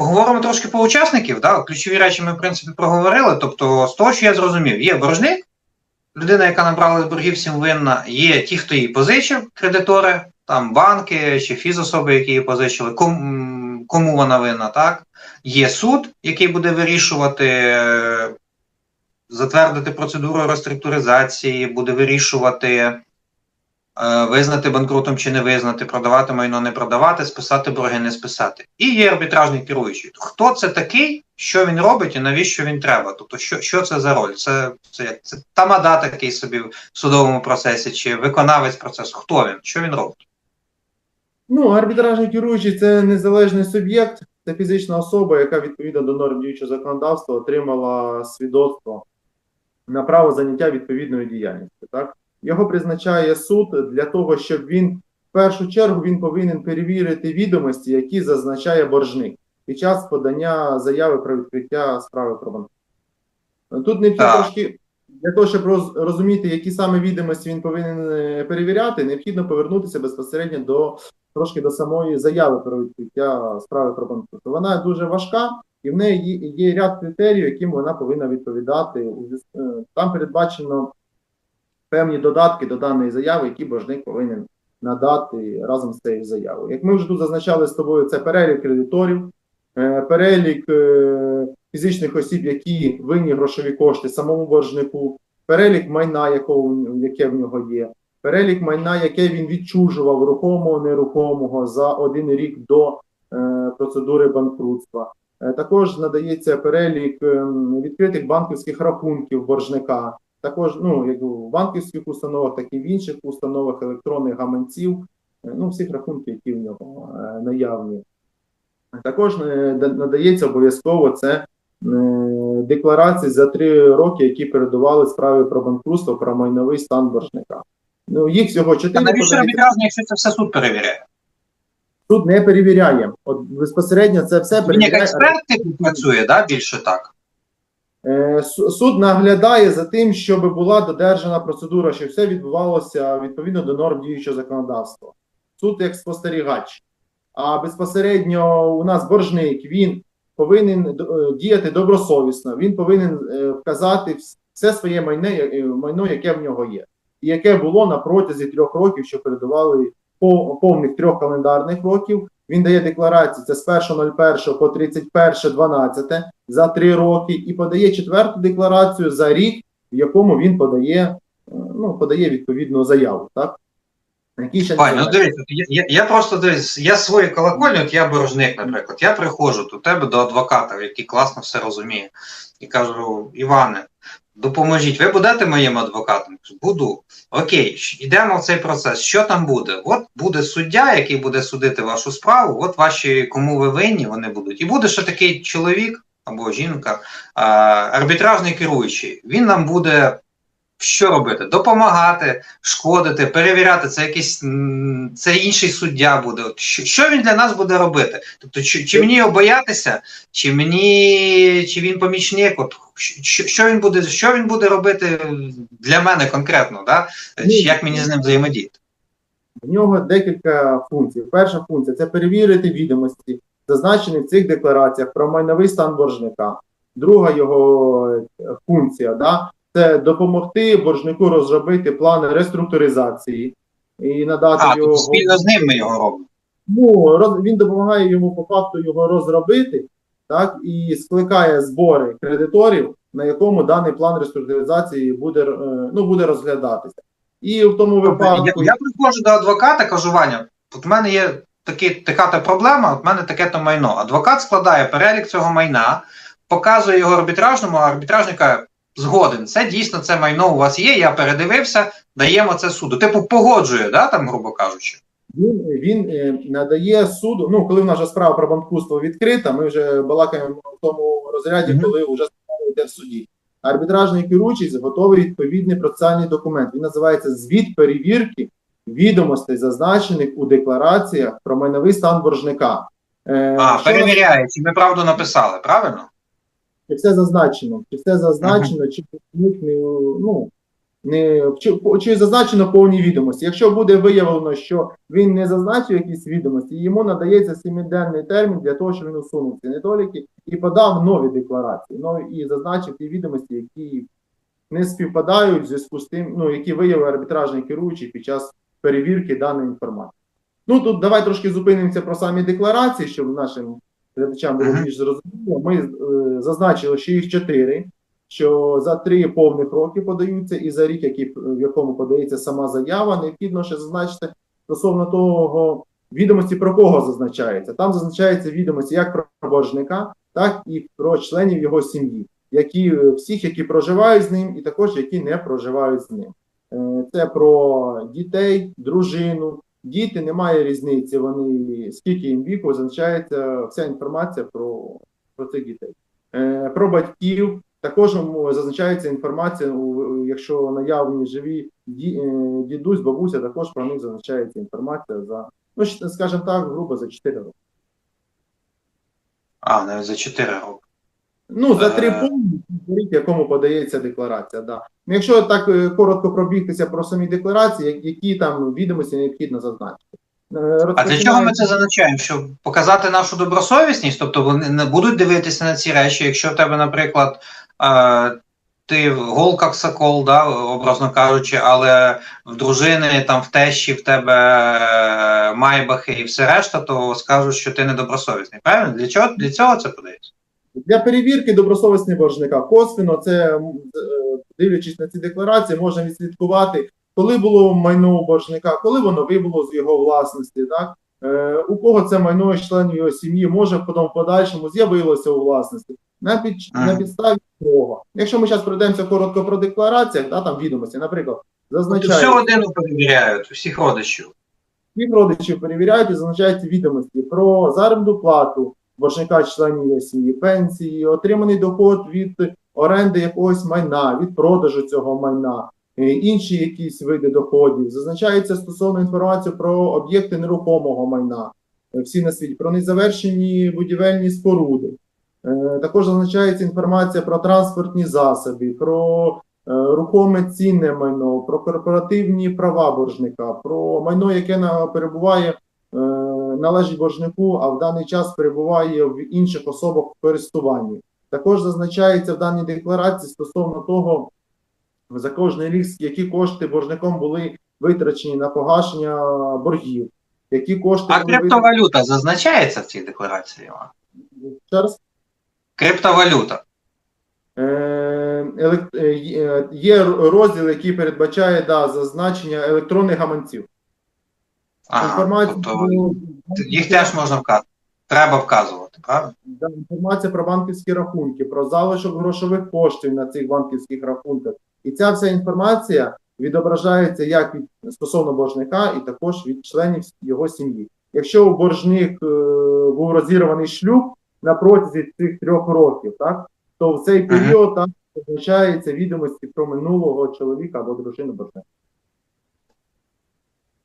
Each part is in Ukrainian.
поговоримо трошки про учасників. Да? Ключові речі ми, в принципі, проговорили. Тобто, з того, що я зрозумів, є боржник, людина, яка набрала з боргів всім винна, є ті, хто її позичив, кредитори, там банки чи фізособи, які її позичили, ком, кому вона винна, так? Є суд, який буде вирішувати, е, затвердити процедуру реструктуризації, буде вирішувати, визнати банкрутом чи не визнати, продавати майно, не продавати, списати борги, не списати. І є арбітражний керуючий. Хто це такий, що він робить і навіщо він треба? Тобто, що, що це за роль? Це, це, як? це тамада такий собі в судовому процесі, чи виконавець процесу? Хто він? Що він робить? Ну, арбітражний керуючий це незалежний суб'єкт, це фізична особа, яка відповідно до норм діючого законодавства отримала свідоцтво на право заняття відповідною діяльністю. Так? Його призначає суд для того, щоб він в першу чергу він повинен перевірити відомості, які зазначає боржник під час подання заяви про відкриття справи про банкрутство. Тут необхідно трошки для того, щоб роз, розуміти, які саме відомості він повинен е, перевіряти, необхідно повернутися безпосередньо до трошки до самої заяви про відкриття справи про банкрутство. Вона дуже важка, і в неї є, ряд критеріїв, яким вона повинна відповідати. Е, Там передбачено певні додатки до даної заяви, які боржник повинен надати разом з цією заявою. Як ми вже тут зазначали з тобою, це перелік кредиторів, е, перелік е, фізичних осіб, які винні грошові кошти самому боржнику, перелік майна, якого, яке в нього є, перелік майна, яке він відчужував рухомого, нерухомого за один рік до е, процедури банкрутства. Також надається перелік ем, відкритих банківських рахунків боржника. Також ну, як в банківських установах, так і в інших установах електронних гаманців, е, ну, всіх рахунків, які в нього е, наявні. Також е, надається обов'язково це декларації за три роки, які передували справі про банкрутство, про майновий стан боржника. Ну, їх всього чотири. навіщо подається. арбітражний, якщо це все суд перевіряє? Суд не перевіряє. От безпосередньо це все перевіряє. Він як експерт типу, працює, да? більше так. Е, су- Суд наглядає за тим, щоб була додержана процедура, щоб все відбувалося відповідно до норм діючого законодавства. Суд як спостерігач. А безпосередньо у нас боржник, він повинен е, діяти добросовісно, він повинен е, вказати все своє майне, майно, яке в нього є, і яке було на протязі трьох років, що передували по- повних трьох календарних років. Він дає декларацію це з 1.01 по 31.12 за три роки і подає четверту декларацію за рік, в якому він подає, е, ну, подає відповідну заяву. Так? Пані, ну дивіться, я, я, просто дивись, я свої колокольні, от я боржник, наприклад, я приходжу до тебе до адвоката, який класно все розуміє, і кажу: Іване, допоможіть, ви будете моїм адвокатом? Буду. Окей, йдемо в цей процес. Що там буде? От буде суддя, який буде судити вашу справу, от ваші, кому ви винні, вони будуть. І буде ще такий чоловік або жінка, а, арбітражний керуючий. Він нам буде. Що робити? Допомагати, шкодити, перевіряти, це якийсь це інший суддя буде. Що, що він для нас буде робити? Тобто, чи, чи мені його боятися, чи мені чи він помічник? От що, що він буде, що він буде робити для мене конкретно? Да? Як мені з ним взаємодіяти? В нього декілька функцій. Перша функція це перевірити відомості, зазначені в цих деклараціях про майновий стан боржника. Друга його е, функція да, це допомогти боржнику розробити план реструктуризації і надати А, його. спільно з ним ми його робимо. Ну, роз, він допомагає йому по факту його розробити, так, і скликає збори кредиторів, на якому даний план реструктуризації буде, е, ну, буде розглядатися. І в тому випадку. я, я приходжу до адвоката, кажу, Ваня, от в мене є такі, така та проблема, от в мене таке то майно. Адвокат складає перелік цього майна, показує його арбітражному, а арбітражник каже, згоден, це дійсно це майно у вас є, я передивився, даємо це суду. Типу погоджує, да, там, грубо кажучи. Він, він е, надає суду. Ну, коли в нас вже справа про банкрутство відкрита, ми вже балакаємо в тому розряді, Мгм. коли вже справа йде в суді. Арбітражний керуючий готовий відповідний процесуальний документ. Він називається звіт перевірки відомостей, зазначених у деклараціях про майновий стан боржника. Е, А, що перевіряє, чи ми правду написали, правильно? чи все зазначено, чи все зазначено, чи боржник не ну не чи, чи зазначено повні відомості. Якщо буде виявлено, що він не зазначив якісь відомості, йому надається сімиденний термін для того, щоб він усунув ці недоліки і подав нові декларації, нові і зазначив ті відомості, які не співпадають в зв'язку з тим, ну які виявив арбітражний керуючий під час перевірки даної інформації. Ну тут давай трошки зупинимося про самі декларації, щоб нашим глядачам було більш зрозуміло. Ми е, зазначили, що їх чотири, що за три повних роки подаються, і за рік, який, в якому подається сама заява, необхідно ще зазначити стосовно того відомості про кого зазначається. Там зазначаються відомості як про боржника, так і про членів його сім'ї, які е, всіх, які проживають з ним, і також які не проживають з ним. Е, Це про дітей, дружину. Діти немає різниці. Вони скільки їм віку, зазначається вся інформація про, про цих дітей. Е, Про батьків також зазначається інформація, якщо наявні живі е, дідусь, бабуся, також про них зазначається інформація за, ну скажімо так, грубо за 4 роки. А, навіть за 4 роки. Ну, за три Е. рік, якому подається декларація. Да. Ну, Якщо так е, коротко пробігтися про самі декларації, які там відомості необхідно зазначити. Е, А для чого ми це зазначаємо? Щоб показати нашу добросовісність? Тобто вони не будуть дивитися на ці речі, якщо в тебе, наприклад, е, ти в голках сокол, да, образно кажучи, але в дружини, там в тещі в тебе майбахи і все решта, то скажуть, що ти недобросовісний. Правильно? Для чого для цього це подається? Для перевірки добросовісних боржника косвенно, це е, дивлячись на ці декларації, можна відслідкувати, коли було майно у боржника, коли воно вибуло з його власності, так? Е, у кого це майно членів його сім'ї може потім в подальшому з'явилося у власності. На, під, Ага. на підставі цього. Якщо ми зараз пройдемося коротко про деклараціях, да, там відомості, наприклад, Всю родину перевіряють, всіх родичів. Всіх родичів перевіряють і зазначаються відомості про заробітну плату боржника членів сім'ї, пенсії, отриманий доход від оренди якогось майна, від продажу цього майна, е, інші якісь види доходів. Зазначається стосовно інформації про об'єкти нерухомого майна, е, всі на світі, про незавершені будівельні споруди. Е, Також зазначається інформація про транспортні засоби, про рухоме цінне майно, про корпоративні права боржника, про майно, яке перебуває, належить боржнику, а в даний час перебуває в інших особах в користуванні. Також зазначається в даній декларації стосовно того, за кожний рік, які кошти боржником були витрачені на погашення боргів, які кошти А криптовалюта зазначається в цій декларації? Ще раз. Криптовалюта. Е, е, є- розділ, який передбачає да, зазначення електронних гаманців. Ага, Інформація тобто їх теж можна вказати. Треба вказувати, правильно? Да, інформація про банківські рахунки, про залишок грошових коштів на цих банківських рахунках. І ця вся інформація відображається як від стосовно боржника, і також від членів його сім'ї. Якщо у боржник е, був розірваний шлюб на протязі цих трьох років, так то в цей період там зазначаються відомості про минулого чоловіка або дружини боржника.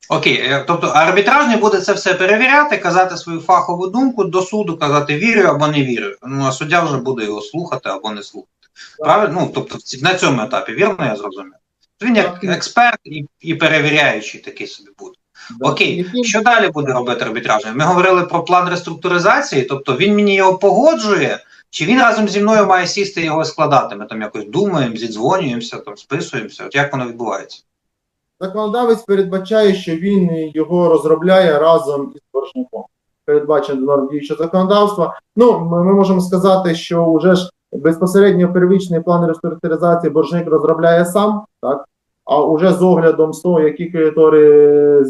Окей, е, тобто арбітражний буде це все перевіряти, казати свою фахову думку до суду, казати вірю або не вірю. Ну а суддя вже буде його слухати або не слухати. Правильно? Ну тобто на цьому етапі, вірно я зрозумів? Він як експерт і, і перевіряючий такий собі буде. Окей, що далі буде робити арбітражний? Ми говорили про план реструктуризації, тобто він мені його погоджує, чи він разом зі мною має сісти і його складати? Ми там якось думаємо, зідзвонюємося, там списуємося. От як воно відбувається? Законодавець передбачає, що він його розробляє разом із боржником. Передбачено норм діючого законодавства. Ну, ми, ми можемо сказати, що вже ж безпосередньо первичний план реструктуризації боржник розробляє сам, так? А уже з оглядом з того, які кредитори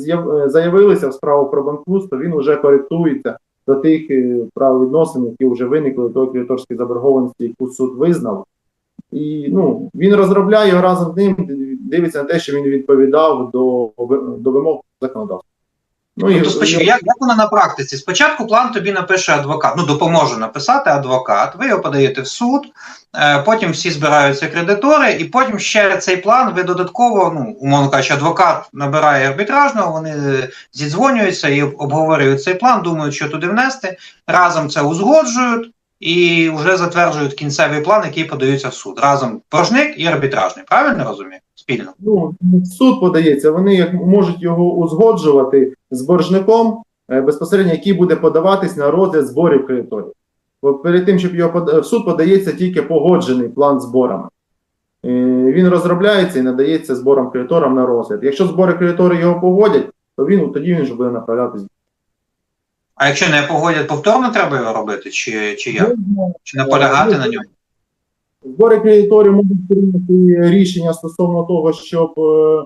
заявилися в справу про банкрутство, він вже коректується до тих е, правовідносин, які вже виникли до кредиторської заборгованості, яку суд визнав. І ну, він розробляє разом з ним, дивиться на те, що він відповідав до, до вимог законодавства. Ну, Тобто, спочатку, як, як воно на практиці? Спочатку план тобі напише адвокат, ну допоможе написати адвокат, ви його подаєте в суд, е, потім всі збираються кредитори, і потім ще цей план ви додатково, ну, умовно кажучи, адвокат набирає арбітражного, вони зідзвонюються і обговорюють цей план, думають, що туди внести, разом це узгоджують, і вже затверджують кінцевий план, який подаються в суд. Разом боржник і арбітражний. Правильно розумію? Спільно. Ну, суд подається, вони можуть його узгоджувати з боржником, е, безпосередньо, який буде подаватись на розгляд зборів кредиторів. Бо перед тим, щоб його пода- в суд подається тільки погоджений план зборами. Е, Він розробляється і надається зборам кредиторам на розгляд. Якщо збори кредитори його погодять, то він тоді він вже буде направлятись. А якщо не погодять, повторно треба його робити, чи, чи як? Чи наполягати на ньому? Збори кредиторів можуть прийняти рішення стосовно того, щоб е,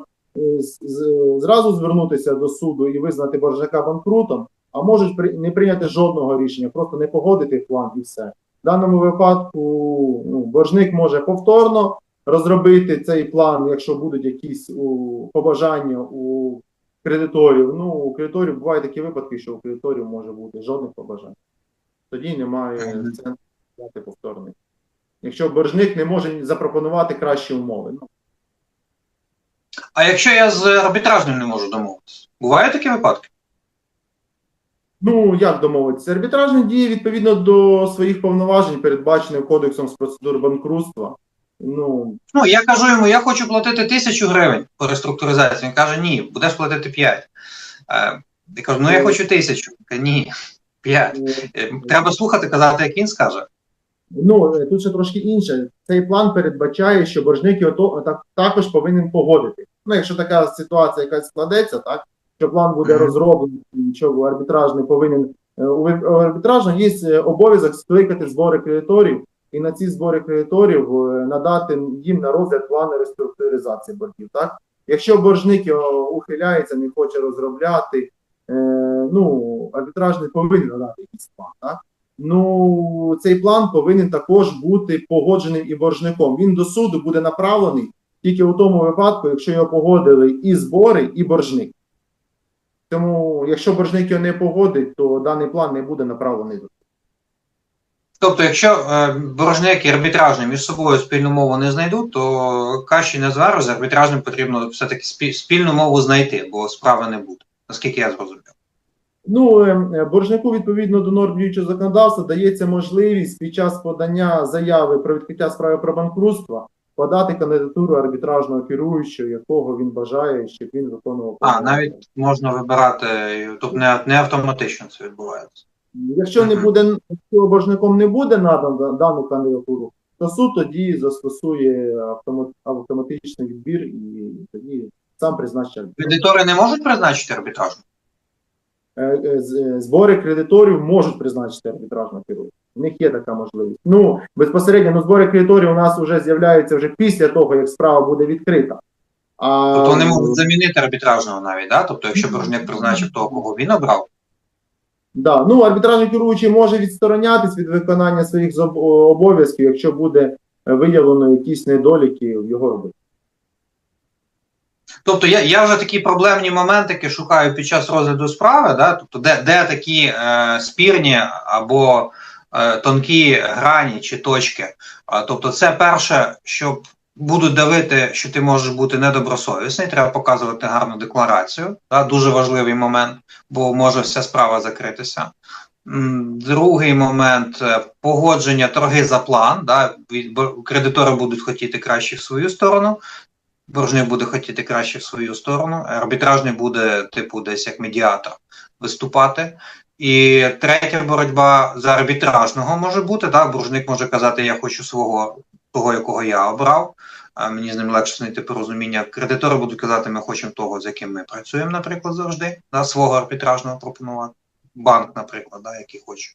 зразу звернутися до суду і визнати боржника банкрутом, а можуть не прийняти жодного рішення, просто не погодити план і все. В даному випадку ну, боржник може повторно розробити цей план, якщо будуть якісь у, побажання у кредиторів. Ну, у кредиторів бувають такі випадки, що у кредиторів може бути жодних побажань. Тоді немає сенсу дати повторний. Якщо боржник не може запропонувати кращі умови. Ну, А якщо я з арбітражним не можу домовитися? Бувають такі випадки? Ну, як домовитися? Арбітражні дії відповідно до своїх повноважень, передбачених кодексом з процедур банкрутства. Ну, Ну, я кажу йому, я хочу платити тисячу гривень по реструктуризації. Він каже, ні, будеш платити 5. Е, я кажу, ну я хочу тисячу. Ні, 5. е, Треба слухати, казати, як він скаже. ну е, тут ще трошки інше. Цей план передбачає, що боржник його також повинен погодити. Ну, якщо така ситуація якась складеться, так що план буде Мгм. розроблений, і що арбітражний повинен у ви- є обов'язок скликати збори кредиторів і на ці збори кредиторів е, надати їм на розгляд плани реструктуризації боргів. Так, якщо боржник ухиляється, не хоче розробляти, е, ну арбітражний повинен надати якийсь план. Так? Ну, цей план повинен також бути погодженим і боржником. Він до суду буде направлений тільки у тому випадку, якщо його погодили і збори, і боржник. Тому, якщо боржник його не погодить, то даний план не буде направлений до. Тобто, якщо е, боржник і між собою спільну мову не знайдуть, то каші не звару, з арбітражним потрібно все-таки спі- спільну мову знайти, бо справи не буде, наскільки я зрозумів. Ну, е, е, боржнику відповідно до норм діючого законодавства дається можливість під час подання заяви про відкриття справи про банкрутство подати кандидатуру арбітражного керуючого, якого він бажає, щоб він виконував. А, навіть можна вибирати, тобто не, не автоматично це відбувається. Якщо не буде якщо боржником не буде надано дану кандидатуру, то суд тоді застосує автоматичний відбір і тоді сам призначить арбітр. Кредитори не можуть призначити арбітражну? Е, е, е, Збори кредиторів можуть призначити арбітражного керуючого. У них є така можливість. Ну безпосередньо ну, збори кредиторів у нас вже з'являються вже після того, як справа буде відкрита. А Тобто вони можуть замінити арбітражного навіть, да? Тобто, якщо боржник призначив того, кого він обрав, Да, ну арбітражний керуючий може відсторонятись від виконання своїх обов'язків, якщо буде е, виявлено якісь недоліки в його роботі. Тобто я, я вже такі проблемні моментики шукаю під час розгляду справи, да? тобто де, де такі е, спірні або е, тонкі грані чи точки. А, тобто, це перше, щоб будуть давити, що ти можеш бути недобросовісний, треба показувати гарну декларацію. Да? Дуже важливий момент, бо може вся справа закритися. Другий момент е, погодження торги за план. Да? Кредитори будуть хотіти краще в свою сторону, боржник буде хотіти краще в свою сторону, арбітражний буде, типу, десь як медіатор виступати. І третя боротьба за арбітражного може бути. Так, боржник може казати, я хочу свого, того, якого я обрав. а Мені з ним легше знайти порозуміння. Кредитори будуть казати, ми хочемо того, з яким ми працюємо, наприклад, завжди, да, свого арбітражного пропонувати. Банк, наприклад, да, який хоче.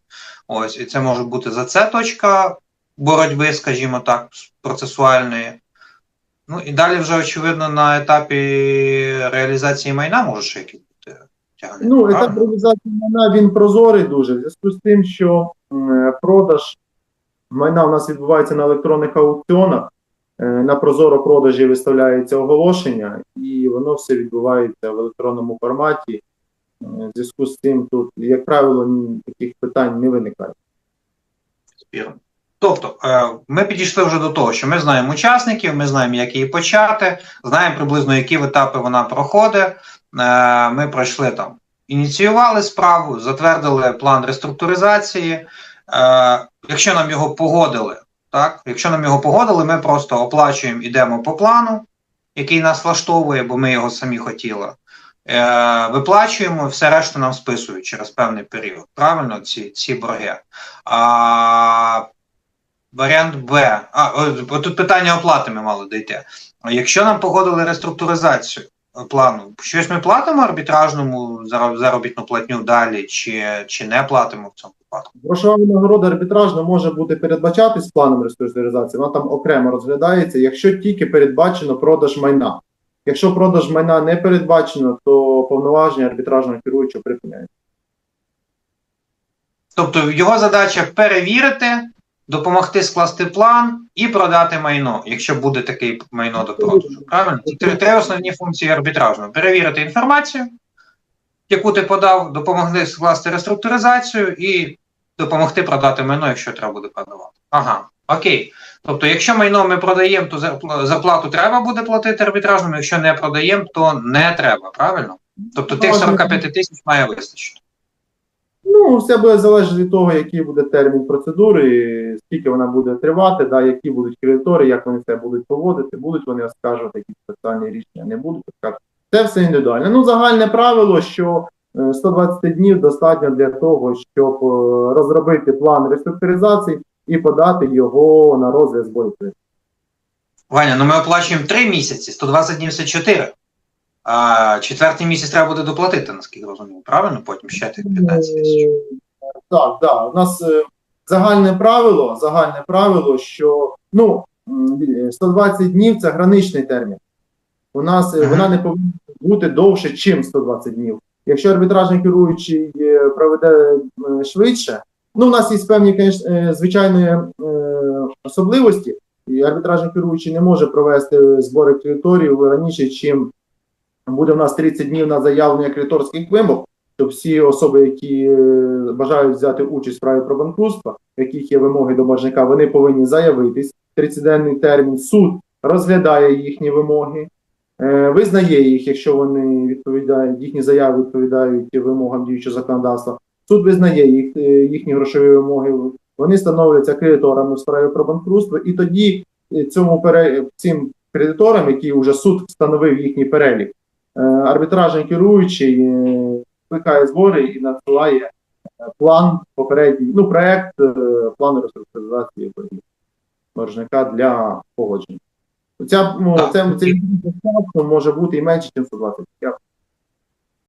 Ось, і це може бути за це точка боротьби, скажімо так, процесуальної. Ну і далі вже, очевидно, на етапі реалізації майна може ще якісь бути тягнення. Ну, етап реалізації майна він прозорий дуже. В зв'язку з тим, що продаж майна у нас відбувається на електронних аукціонах. Е, На прозоро продажі виставляється оголошення, і воно все відбувається в електронному форматі. Е, В зв'язку з цим тут, як правило, таких питань не виникає. Тобто, е, ми підійшли вже до того, що ми знаємо учасників, ми знаємо, як її почати, знаємо приблизно, які етапи вона проходить. Ми пройшли там, ініціювали справу, затвердили план реструктуризації. Якщо нам його погодили, так, якщо нам його погодили, ми просто оплачуємо, ідемо по плану, який нас влаштовує, бо ми його самі хотіли. Е, виплачуємо, все решту нам списують через певний період. Правильно, ці, ці борги. А, варіант Б. А, о, тут питання оплати ми мали дійти. Якщо нам погодили реструктуризацію плану, щось ми платимо арбітражному зар- заробітну платню далі, чи, чи не платимо в цьому випадку? Грошова винагорода арбітражна може бути передбачатись планом реструктуризації, вона там окремо розглядається, якщо тільки передбачено продаж майна. Якщо продаж майна не передбачено, то повноваження арбітражного керуючого припиняється. Тобто його задача перевірити, допомогти скласти план і продати майно, якщо буде таке майно до продажу. Правильно? Три, три основні функції арбітражного: перевірити інформацію, яку ти подав, допомогти скласти реструктуризацію і допомогти продати майно, якщо треба буде продавати. Ага, окей. Тобто, якщо майно ми продаємо, то зарпла- зарплату треба буде платити арбітражному, якщо не продаємо, то не треба, правильно? Тобто тих 45 тисяч має вистачити. Ну, все буде залежати від того, який буде термін процедури, скільки вона буде тривати, да, які будуть кредитори, як вони це будуть поводити, будуть вони оскаржувати якісь спеціальні рішення, не будуть оскаржувати. Це все індивідуально. Ну, загальне правило, що е, 120 днів достатньо для того, щоб е, розробити план реструктуризації і подати його на розгляд зборів. Ваня, ну ми оплачуємо 3 місяці, 120 днів це 4. А четвертий місяць треба буде доплатити, наскільки розумію. Правильно? Потім ще тих 15 тисяч. Е, Так, так. У нас е, загальне правило, загальне правило, що ну, м, е, 120 днів це граничний термін. У нас е, Мгм. вона не повинна бути довше, ніж 120 днів. Якщо арбітражний керуючий е, проведе е, швидше, ну у нас є певні, е, звичайні е, особливості, і арбітражний керуючий не може провести збори кредиторів раніше, чим буде у нас 30 днів на заявлення кредиторських вимог то всі особи, які е, бажають взяти участь в справі про банкрутство, яких є вимоги до боржника, вони повинні заявитись. 30-денний термін суд розглядає їхні вимоги, е, визнає їх, якщо вони відповідають, їхні заяви відповідають вимогам діючого законодавства. Суд визнає їх, е, їхні грошові вимоги. Вони становляться кредиторами в справі про банкрутство, і тоді цьому пере... цим кредиторам, які вже суд встановив їхній перелік, арбітражний керуючий е, викликає збори і надсилає е, план попередній, ну, проект е, плану реструктуризації боржника для погодження. Ця, ну, це, це, може бути і менше, ніж 120. Я